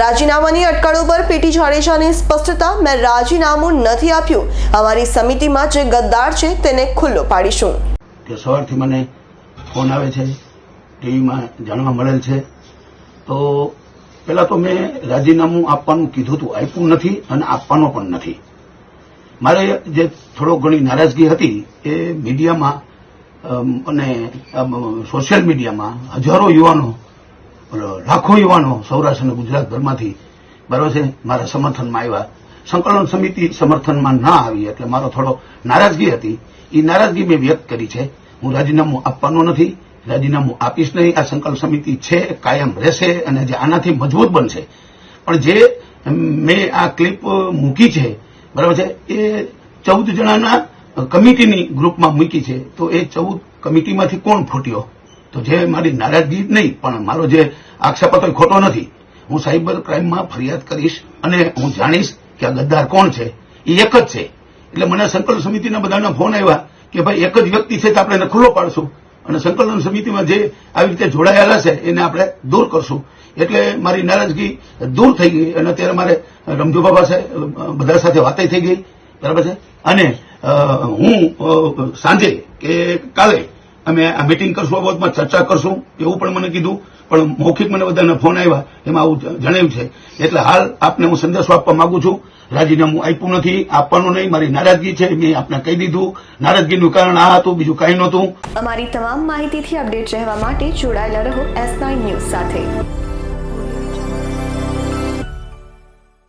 રાજીનામાની અટકળો પર પીટી જાડેજાની સ્પષ્ટતા, મેં રાજીનામું નથી આપ્યું. અમારી સમિતિમાં જે ગદ્દાર છે તેને ખુલ્લો પાડીશું. કે સવારથી મને ફોન આવે છે, ટીવીમાં જાણવા મળેલ છે. તો પહેલાં તો મેં રાજીનામું આપવાનું કીધું હતું, આપ્યું નથી અને આપવાનો પણ નથી. મારે જે થોડો ઘણી નારાજગી હતી એ મીડિયામાં અને સોશિયલ મીડિયામાં હજારો યુવાનો લાખો યુવાનો સૌરાષ્ટ્ર અને ગુજરાતભરમાંથી બરાબર છે, મારા સમર્થનમાં આવ્યા. સંકલન સમિતિ સમર્થનમાં ના આવી, એટલે મારો થોડો નારાજગી હતી. એ નારાજગી મેં વ્યક્ત કરી છે. હું રાજીનામું આપવાનો નથી, રાજીનામું આપીશ નહીં. આ સંકલ્પ સમિતિ છે, કાયમ રહેશે અને જે આનાથી મજબૂત બનશે. પણ જે મેં આ ક્લિપ મૂકી છે, બરાબર છે, એ ચૌદ જણાના કમિટીની ગ્રુપમાં મૂકી છે. તો એ ચૌદ કમિટીમાંથી કોણ ફૂટ્યો? તો જે મારી નારાજગી નહીં, પણ મારો જે આક્ષેપ હતો એ ખોટો નથી, હું સાયબર ક્રાઇમમાં ફરિયાદ કરીશ અને હું જાણીશ કે આ ગદ્દાર કોણ છે. એ એક જ છે. એટલે મને સંકલન સમિતિના બધાના ફોન આવ્યા કે ભાઈ એક જ વ્યક્તિ છે તો આપણે એને ખુલ્લો પાડશું. અને સંકલન સમિતિમાં જે આવી રીતે જોડાયેલા છે, એને આપણે દૂર કરશું. એટલે મારી નારાજગી દૂર થઈ ગઈ અને અત્યારે મારે રમજુ બાબા બધા સાથે વાતે થઈ ગઈ. બરાબર છે? અને હું સાંજે કે કાલે અમે આ મીટિંગ કરશું, આ બાબતમાં ચર્ચા કરશું, એવું પણ મને કીધું. પણ મૌખિક મને બધાના ફોન આવ્યા, એમાં આવું જણાવ્યું છે. એટલે હાલ આપને હું સંદેશો આપવા માંગુ છું. રાજીનામું આપ્યું નથી, આપવાનું નહીં, મારી નારાજગી છે, મેં આપને કહી દીધું. નારાજગીનું કારણ આ હતું, બીજું કંઈ નહોતું. અમારી તમામ માહિતીથી અપડેટ રહેવા માટે જોડાયેલા રહો એસ ન્યૂઝ સાથે.